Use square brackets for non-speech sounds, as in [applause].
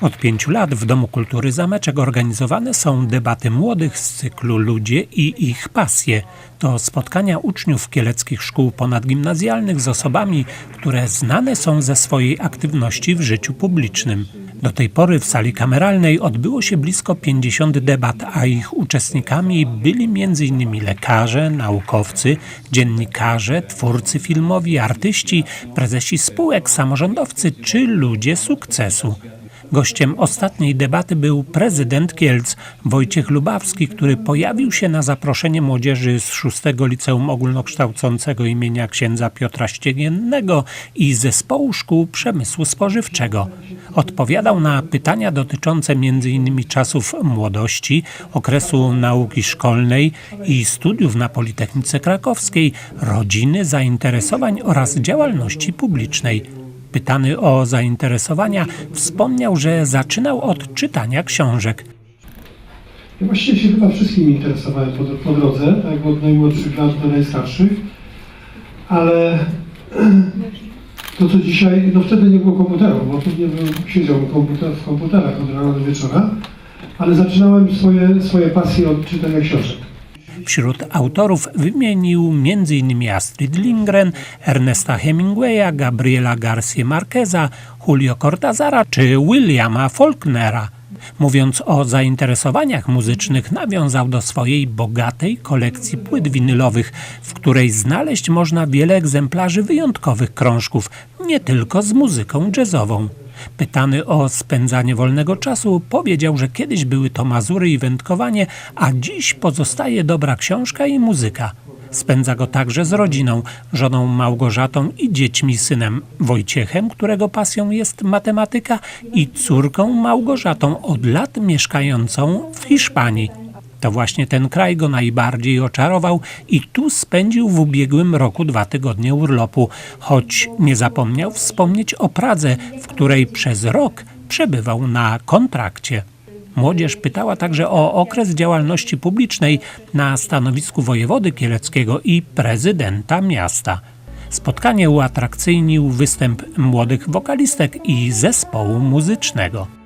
Od pięciu lat w Domu Kultury Zameczek organizowane są debaty młodych z cyklu Ludzie i ich pasje. To spotkania uczniów kieleckich szkół ponadgimnazjalnych z osobami, które znane są ze swojej aktywności w życiu publicznym. Do tej pory w sali kameralnej odbyło się blisko 50 debat, a ich uczestnikami byli m.in. lekarze, naukowcy, dziennikarze, twórcy filmowi, artyści, prezesi spółek, samorządowcy czy ludzie sukcesu. Gościem ostatniej debaty był prezydent Kielc Wojciech Lubawski, który pojawił się na zaproszenie młodzieży z 6 Liceum Ogólnokształcącego imienia księdza Piotra Ściegiennego i zespołu szkół przemysłu spożywczego. Odpowiadał na pytania dotyczące m.in. czasów młodości, okresu nauki szkolnej i studiów na Politechnice Krakowskiej, rodziny, zainteresowań oraz działalności publicznej. Pytany o zainteresowania, wspomniał, że zaczynał od czytania książek. Ja właściwie się chyba wszystkimi interesowałem po, po drodze, tak od najmłodszych lat do najstarszych, ale [clears throat] to co dzisiaj, no wtedy nie było komputerów, bo tu nie był, siedział komputer, w komputerach od rana do wieczora, ale zaczynałem swoje, swoje pasje od czytania książek. Wśród autorów wymienił m.in. Astrid Lindgren, Ernesta Hemingwaya, Gabriela Garcia Marqueza, Julio Cortazara czy Williama Faulknera. Mówiąc o zainteresowaniach muzycznych, nawiązał do swojej bogatej kolekcji płyt winylowych, w której znaleźć można wiele egzemplarzy wyjątkowych krążków, nie tylko z muzyką jazzową. Pytany o spędzanie wolnego czasu, powiedział, że kiedyś były to Mazury i wędkowanie, a dziś pozostaje dobra książka i muzyka. Spędza go także z rodziną, żoną Małgorzatą i dziećmi synem Wojciechem, którego pasją jest matematyka, i córką Małgorzatą, od lat mieszkającą w Hiszpanii. To właśnie ten kraj go najbardziej oczarował i tu spędził w ubiegłym roku dwa tygodnie urlopu, choć nie zapomniał wspomnieć o Pradze, w której przez rok przebywał na kontrakcie. Młodzież pytała także o okres działalności publicznej na stanowisku wojewody kieleckiego i prezydenta miasta. Spotkanie uatrakcyjnił występ młodych wokalistek i zespołu muzycznego.